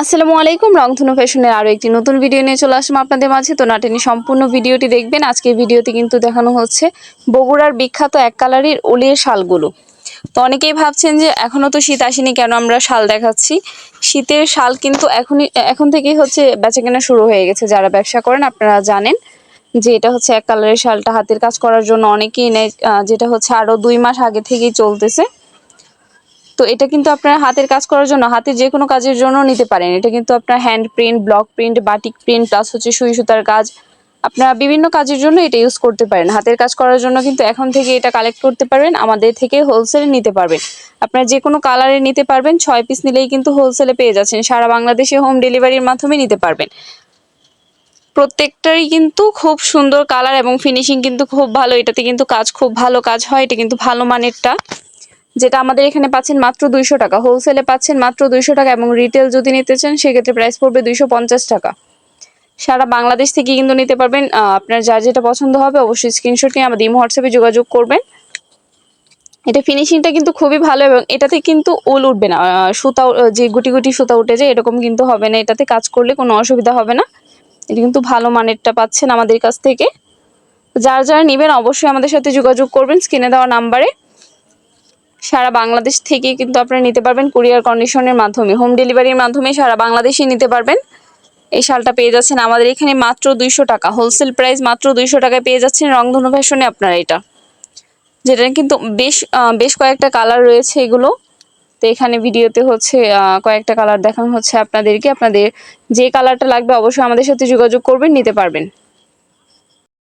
আসসালামু আলাইকুম। রংধনু ফ্যাশনের আরও একটি নতুন ভিডিও নিয়ে চলে আসলাম আপনাদের মাঝে। তো নাটেনি, সম্পূর্ণ ভিডিওটি দেখবেন। আজকে ভিডিওতে কিন্তু দেখানো হচ্ছে বগুড়ার বিখ্যাত এক কালারের ওলির শালগুলো। তো অনেকেই ভাবছেন যে এখনও তো শীত আসেনি, কেন আমরা শাল দেখাচ্ছি? শীতের শাল কিন্তু এখনই, এখন থেকেই হচ্ছে বেচাকেনা শুরু হয়ে গেছে। যারা ব্যবসা করেন, আপনারা জানেন যে এটা হচ্ছে এক কালারের শালটা হাতের কাজ করার জন্য অনেকেই নেয় যেটা হচ্ছে আরও দুই মাস আগে থেকেই চলতেছে। তো এটা কিন্তু আপনার হাতের কাজ করার জন্য হাতের যে কোনো কাজের জন্য নিতে পারেন। এটা কিন্তু আপনার hand print block print batik print plus হচ্ছে সুই সুতার কাজ। আপনারা বিভিন্ন কাজের জন্য এটা ইউজ করতে পারেন। হাতের কাজ করার জন্য কিন্তু এখন থেকে এটা কালেক্ট করতে পারবেন, আমাদের থেকে হোলসেলে নিতে পারবেন। আপনারা যে কোনো কালারে নিতে পারবেন, ছয় পিস নিলেই কিন্তু হোলসেলে পেয়ে যাচ্ছেন। সারা বাংলাদেশে হোম ডেলিভারির মাধ্যমে নিতে পারবেন। প্রত্যেকটারই কিন্তু খুব সুন্দর কালার এবং ফিনিশিং কিন্তু খুব ভালো। এটাতে কিন্তু কাজ খুব ভালো কাজ হয়, এটা কিন্তু ভালো মানেরটা। যেটা আমাদের এখানে পাচ্ছেন মাত্র দুইশো টাকা। হোলসেলে পাচ্ছেন মাত্র দুইশো টাকা এবং রিটেল যদি নিতে চান, সেক্ষেত্রে প্রাইস পড়বে দুইশো পঞ্চাশ টাকা। সারা বাংলাদেশ থেকে কিন্তু নিতে পারবেন আপনার যার যেটা পছন্দ হবে অবশ্যই স্ক্রিনশট নিয়ে আমাদের ইমো হোয়াটসঅ্যাপে যোগাযোগ করবেন। এটা ফিনিশিংটা কিন্তু খুবই ভালো এবং এটাতে কিন্তু উল উঠবে না সুতা যে গুটি গুটি সুতা উঠে যায়, এরকম কিন্তু হবে না। এটাতে কাজ করলে কোনো অসুবিধা হবে না। এটা কিন্তু ভালো মানেরটা পাচ্ছেন আমাদের কাছ থেকে। যারা যারা নেবেন অবশ্যই আমাদের সাথে যোগাযোগ করবেন, স্ক্রিনে দেওয়া নাম্বারে। সারা বাংলাদেশ থেকে কিন্তু আপনারা নিতে পারবেন কুরিয়ার কন্ডিশনের মাধ্যমে, হোম ডেলিভারির মাধ্যমে সারা বাংলাদেশে নিতে পারবেন। এই শালটা পেয়ে যাচ্ছেন আমাদের এখানে মাত্র দুইশো টাকা, হোলসেল প্রাইস মাত্র দুইশো টাকায় পেয়ে যাচ্ছেন রংধনু ফ্যাশনে আপনারা এটা। যেটা কিন্তু বেশ বেশ কয়েকটা কালার রয়েছে এগুলো। তো এখানে ভিডিওতে হচ্ছে কয়েকটা কালার দেখানো হচ্ছে আপনাদেরকে। আপনাদের যে কালারটা লাগবে অবশ্যই আমাদের সাথে যোগাযোগ করবেন, নিতে পারবেন।